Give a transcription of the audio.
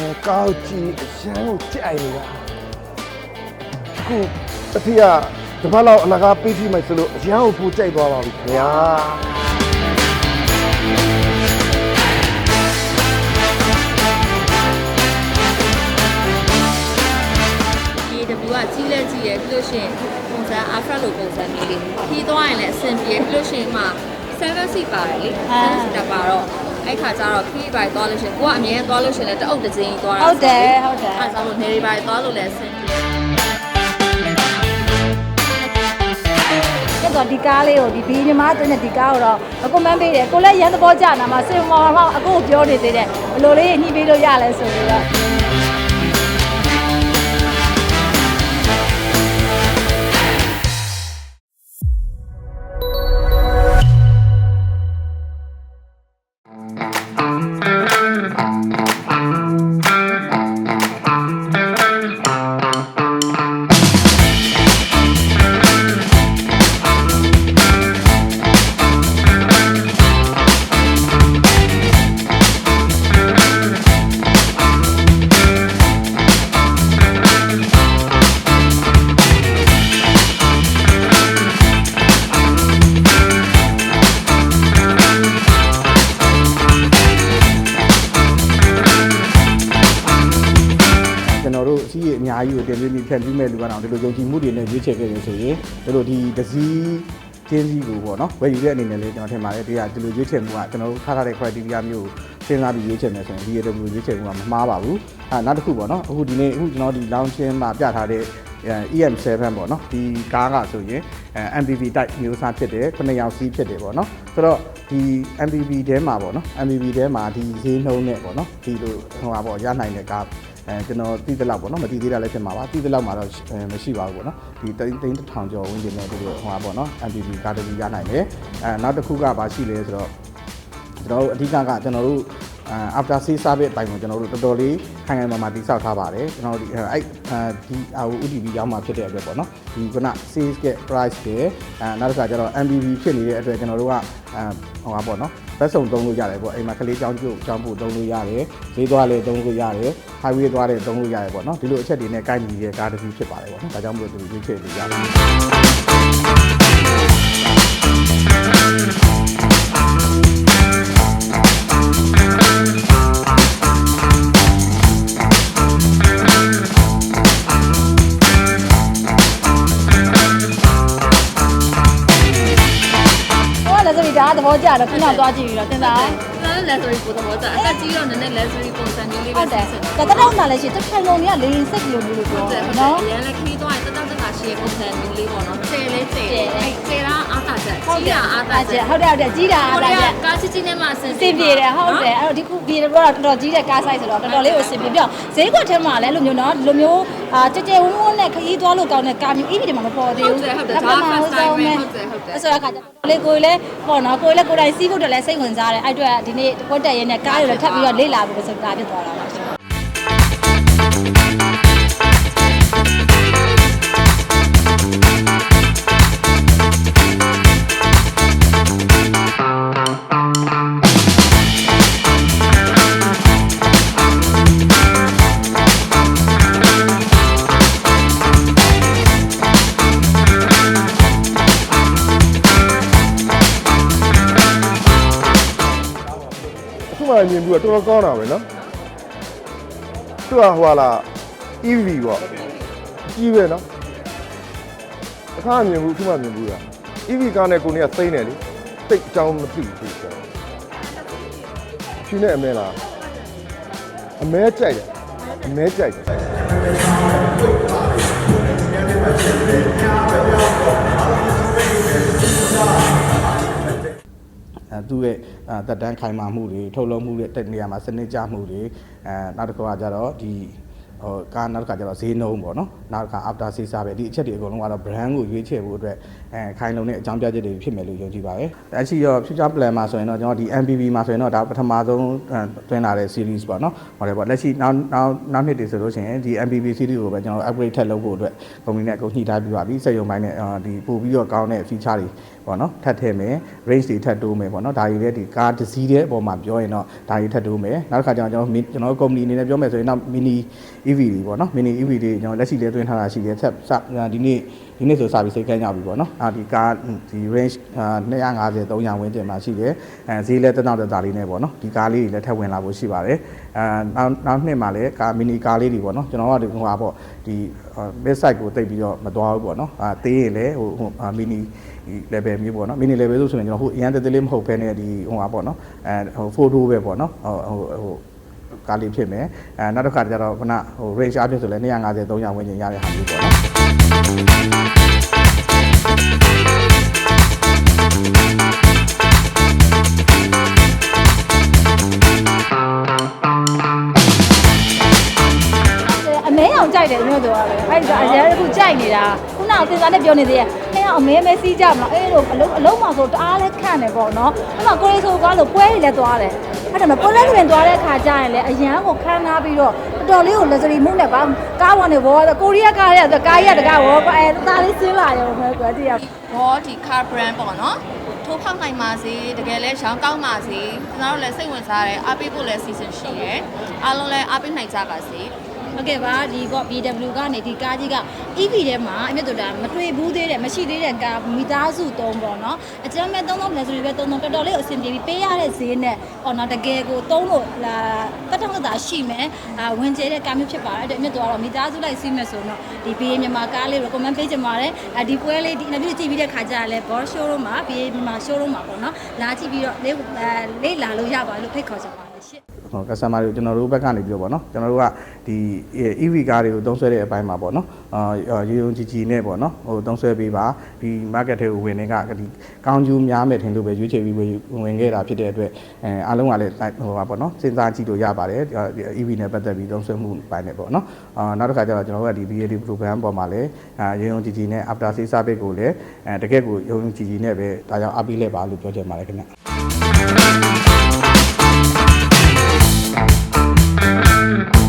ကြည်အရန်ကိုကြိုက်နေတာအခုအဖေကတပတ်လောက်အလကားပေးပြီးမှဆိုလို့အရန်ကိုပူကြိုက်သွားပါပြီခင်ဗျာဒီ W ကကြီးလဲကြီးရယ်ပြီးလို့ရှိရင်ပုံစံ Afra လိုပုံစံမျိုးလေးပြီးသွားရင်လည်းအဆင်ပြေပြီးလို့ရှိရင်မှ7 seat ပါတယ်လေ7 seat ပါတော့ အဲ့ခါကျတော့ခီးပိုင်းသွားလို့ရှိရင်ကိုကအမြဲသွားလို့ရှိရင်လည်းတအုပ်တစ်ချင်းသွားတာဟုတ်တယ်ဟုတ်တယ်အဲ့ဒါကြောင့်နေရီပိုင်းသွားလို့လည်းအဆင်ပြေကျတော့ဒီကားလေးကိုဒီဘီညီမတဲ့ဒီကားကိုတော့အကွန်မန့်ပေးတယ်ကိုလည်းရန်သဘောကျနာမှာစင်မော်တော့အခုကိုပြောနေသေးတယ်ဘယ်လိုလေးညှိပေးလို့ရလဲဆိုပြီးတော့ ကြီးကိုတင်ပြပြီးဖြန့်ပြီးမဲ့လူကတော့ဒီလိုယုံကြည်မှုတွေနဲ့ရွေးချယ်ခဲ့ရင်ဆိုရင်ဒီလိုဒီဒစည်းချင်းစီကိုပေါ့နော်ဝယ်ယူတဲ့အနေနဲ့လေးကျွန်တော်ထင်ပါတယ်ဒီကဒီလိုရွေးချယ်မှုကကျွန်တော်တို့ထားထားတဲ့ criteria မျိုးကိုစဉ်းစားပြီးရွေးချယ်မယ်ဆိုရင်ဒီရတဲ့မျိုးရွေးချယ်မှုကမမှားပါဘူးအဲနောက်တစ်ခုပေါ့နော်အခုဒီနေ့အခုကျွန်တော်ဒီ launching မှာပြထားတဲ့ EM7 ပေါ့နော်ဒီကားကဆိုရင် MPV type မျိုးစားဖြစ်တယ်9ရောင်စီးဖြစ်တယ်ပေါ့နော်ဆိုတော့ဒီ MPV ထဲမှာပေါ့နော် MPV ထဲမှာဒီဈေးနှုန်းနဲ့ပေါ့နော်ဒီလိုဟိုပါပေါ့ရနိုင်တဲ့ကား အဲကျွန်တော်သိသလောက်ပေါ့နော်မသိသေးတာလည်းဖြစ်မှာပါသိသလောက်မှာတော့အဲမရှိပါဘူးပေါ့နော်ဒီတိန်းတိန်းတစ်ထောင်ကျော်ဝန်းကျင်နဲ့ဒီလိုဟိုပါပေါ့နော် MPV ကားတစ်စီးရနိုင်တယ်အဲနောက်တစ်ခုကဘာရှိလဲဆိုတော့ကျွန်တော်တို့အဓိကကကျွန်တော်တို့အာ after sales service အပိုင်းကိုကျွန်တော်တို့တော်တော်လေးခိုင်ခိုင်မာမာတိစောက်ထားပါတယ်ကျွန်တော်တို့ဒီအဲ့အဲဒီအာ UTV ရောက်မှာဖြစ်တဲ့အတွက်ပေါ့နော်ဒီခုန sales က price တွေအဲနောက်တစ်ခါကျတော့ MBB ဖြစ်နေတဲ့အတွက်ကျွန်တော်တို့ကအာဟိုပါပေါ့နော်ဘက်စုံသုံးလို့ရတယ်ပေါ့အိမ်မှာကလေးချောင်းကျုပ်ချောင်းဖို့သုံးလို့ရတယ်ဈေးသွားလေသုံးလို့ရတယ် highway သွားတယ်သုံးလို့ရတယ်ပေါ့နော်ဒီလိုအချက်တွေနဲ့ကိုက်ညီတဲ့ကားတစ်စီးဖြစ်ပါတယ်ပေါ့နော်ဒါကြောင့်မလို့ဒီလိုရွေးချယ်လို့ရပါတယ် လည်းဆိုပြီးဒါသဘောကျတယ်ခုနသွားကြည့်ပြီးတော့တင်တာဒါလည်း luxury ပုံသဘောကျအသက်ကြီးတော့နည်းနည်း luxury ပုံစံမျိုးလေးဟုတ်တယ်ဒါတော့မှလည်းရှိတစ်ထိုင်လုံးကြီးကလေးစိတ်လိုမျိုးလို့ပြောဟုတ်တယ်တယ်နော်နော်အရင်လည်းခီးသွားရင်တတတတရှေ့ပုံစံမျိုးလေးပေါ့နော်ကျဲလေးကျဲအဲ့ကျဲတာအားတာချ က်ကြီးတာအားတာအဲ့ချက်ဟုတ်တယ်ဟုတ်တယ်ကြီးတာကိုအားရီးတာယားကားချစ်ချင်းနဲ့မှအဆင်စင်ပြေတယ်ဟုတ်တယ်အဲ့တော့ဒီခုပြေတော့တော်တော်ကြီးတဲ့ကားဆိုင်ဆိုတော့တော်တော်လေးကိုစင်ပြေပြောဈေးကွက်ထဲမှာလည်းလိုမျိုးနော်လိုမျိုးအာကြဲကြဲဝန်းဝန်းနဲ့ခရီးသွားလို့ကောင်းတဲ့ကားမျိုး EV တွေမှာမပေါ်သေးဘူးဟုတ်တယ်ဟုတ်တယ်ဒါ first time ပဲဟုတ်တယ်ဟုတ်တယ်အဲ့ဆိုတော့ခါကျလေကိုယ်လည်းပေါ့နော်ကိုယ်လည်းကိုယ်တိုင်စီးဖို့တက်လည်းစိတ်ဝင်စားတယ်အဲ့အတွက်ဒီနေ့ကွက်တက်ရင်းနဲ့ကားတွေလည်းထပ်ပြီးတော့လေ့လာဖို့ဆိုတာဖြစ်သွားတာပါရှင် အခုမှမြင်ပြီးတော့တော်တော်ကောင်းတာပဲနော်သူကဟိုလာ EV ပေါ့အကြီးပဲနော်အခါမြင်ဘူးအခုမှမြင်ဘူးလား EV ကားနဲ့ကိုနေကသိမ့်တယ်လေတိတ်အကြောင်းမသိဘူးဆိုတော့ဖြူနဲ့အမဲလားအမဲကြိုက်တယ်အမဲကြိုက်တယ် သူ့ရဲ့အဲတက်တန်းခိုင်မာမှုတွေထုတ်လုပ်မှုတွေတက်နေရာမှာစနစ်ကျမှုတွေအဲနောက်တစ်ခါကျတော့ဒီ ဟိုကားနောက်တစ်ခါကျတော့ဈေးနှုန်းပေါ့နော်နောက်တစ်ခါ after sales service ဒီအချက်တွေအကုန်လုံးကတော့ brand ကိုရွေးချယ်ဖို့အတွက်အဲခိုင်လုံတဲ့အကြောင်းပြချက်တွေဖြစ်မယ်လို့ယုံ j ည်ပါတယ်။အရှိရော future plan မှာဆိုရင်တော့ကျွန်တော်ဒီ MPV မှာဆိုရင်တော့ဒါပထမဆုံးတွင်းလာတဲ့ series ပေါ့နော်။ဟောတယ်ပေါ့လက်ရှိနောက်နောက်နောက်နှစ်တွေဆိုလို့ရှိရင်ဒီ MPV series ကိုပဲကျွန်တော် upgrade ထပ်လုပ်ဖို့အတွက် company နဲ့အကုန်ညှိထားပြီးပါပြီ။စက်ရုံပိုင်းနဲ့ဒီပို့ပြီးတော့ကောင်းတဲ့ feature တွေပေါ့နော်ထပ်ထည့်မယ် range တွေထပ်တိုးမယ်ပေါ့နော်ဒါတွေလည်းဒီကားတစ်စီးတဲ့အပေါ်မှာပြောရင်တော့ဒါတွေထပ်တိုးမယ်နောက်တစ်ခါကျတော့ကျွန်တော်မီကျွန်တော်တို့ company အနေနဲ့ပြောမယ်ဆိုရင်တော့ mini EV တွေပေါ့နော် mini EV တွေကျွန်တော်လက်ရှိလည်းတွင်းထားတာရှိတယ်ဆက်စဒီနေ့ဒီနေ့ဆိုစာပြီးစိတ်ကမ်းကြပြီပေါ့နော်အာဒီကားဒီ range 250 300ဝန်းကျင်မှာရှိတယ်အဲဈေးလည်းတက်တော့တက်တာလေးနဲ့ပေါ့နော်ဒီကားလေးတွေလည်းထပ်ဝင်လာဖို့ရှိပါတယ်အဲနောက်နောက်နှစ်မှာလည်းကား mini ကားလေးတွေပေါ့နော်ကျွန်တော်ကဒီဟိုဟာပေါ့ဒီ base site ကိုတိတ်ပြီးတော့မသွားဘူးပေါ့နော်အာသေးရင်လည်းဟိုဟို mini level မျိုးပေါ့နော် mini level ဆိုဆိုရင်ကျွန်တော်ဟိုအရန်တက်တက်လေးမဟုတ်ဘဲနဲ့ဒီဟိုဟာပေါ့နော်အဲဟို photo ပဲပေါ့နော်ဟိုဟိုဟို ကားလေးဖြစ်မယ်အဲနောက်တစ်ခါကျတော့ခုနဟို range အဖြစ်ဆိုလဲ250 300ဝန်းကျင်ရတဲ့ဟာမျိုးပေါ့နော်အမဲအောင်ကြိုက်တယ်မြို့တော်ကပဲအဲ့ဒါအရင်ကခုကြိုက်နေတာခုနကသင်္စာနဲ့ပြောနေသေးရဲ့ အဲအမဲမဲစီးကြမလားအဲ့လိုအလုံးအလုံးမှာဆိုတအားလဲခန့်တယ်ပေါ့နော်အဲ့မှာကိုရီဆိုကားလို့ပွဲတွေလည်းသွားတယ်အဲ့ဒါမှပွဲလည်းတွင်သွားတဲ့ခါကျရင်လည်းအရန်ကိုခန်းနာပြီးတော့တော်တော်လေးကို luxury မှုနဲ့ပါကားဝင်နေဘောကိုရီးယားကားရဆိုကားရတကားဘောအဲသားလေးစင်းလာရောပဲကွာတည်းရဘောဒီ car brand ပေါ့နော်ထိုးဖောက်နိုင်ပါစေတကယ်လဲရောင်းကောင်းပါစေကျွန်တော်တို့လည်းစိတ်ဝင်စားတယ်အားပေးဖို့လည်း season ရှိရယ်အားလုံးလည်းအားပေးနိုင်ကြပါစေ ဟုတ်ကဲ့ပါဒီက BW ကနေဒီကားကြီးက EV ထဲမှာအမြတ်တို့တာမတွေ့ဘူးသေးတယ်မရှိသေးတဲ့ကားမိသားစုသုံးပေါ့နော်အကျမ်းမဲ့သုံးသုံးလဲဆိုပြီးပဲသုံးသုံးတော်တော်လေးကိုအဆင်ပြေပြီးပေးရတဲ့ဈေးနဲ့ဟောနော်တကယ်ကိုသုံးလို့လာတတ်တော့တာရှိမယ်အာဝင်ကျဲတဲ့ကားမျိုးဖြစ်ပါတယ်အဲ့ဒါအမြတ်တို့ကတော့မိသားစုလိုက်စီးမယ်ဆိုတော့ဒီ BA မြန်မာကားလေး recommend ပေးချင်ပါတယ်အဒီပွဲလေးဒီနောက်ပြီးကြည့်ပြီးတဲ့ခါကျရင်လည်း Bosch showroom မှာ BA မြန်မာ showroom မှာပေါ့နော်လာကြည့်ပြီးတော့လေးလေးလာလို့ရပါလို့ဖိတ်ခေါ်ချင်ပါတယ်ရှင့် ဟို customer တွေကျွန်တော်တို့ဘက်ကနေပြီးတော့ပေါ့နော်ကျွန်တော်တို့ကဒီ EV ကားတွေကိုသုံးဆွဲတဲ့အပိုင်းမှာပေါ့နော်အာရေုံကြည်ကြည်နဲ့ပေါ့နော်ဟိုသုံးဆွဲပေးပါဒီ market ထဲကိုဝင်နေတာကဒီကောင်းကျိုးများမယ်ထင်လို့ပဲရွေးချယ်ပြီးဝင်ခဲ့တာဖြစ်တဲ့အတွက်အဲအားလုံးကလည်းဟိုပါပေါ့နော်စဉ်းစားကြည့်လို့ရပါတယ်ဒီ EV နဲ့ပတ်သက်ပြီးသုံးဆွဲမှုပိုင်းနဲ့ပေါ့နော်အာနောက်တစ်ခါကျတော့ကျွန်တော်တို့ကဒီ BAD program ပေါ်မှာလည်းအာရေုံကြည်ကြည်နဲ့ after sales service ကိုလည်းအဲတကယ့်ကိုရုံကြည်ကြည်နဲ့ပဲဒါကြောင့်အပီးလဲပါလို့ပြောချင်ပါတယ်ခင်ဗျ Thank you.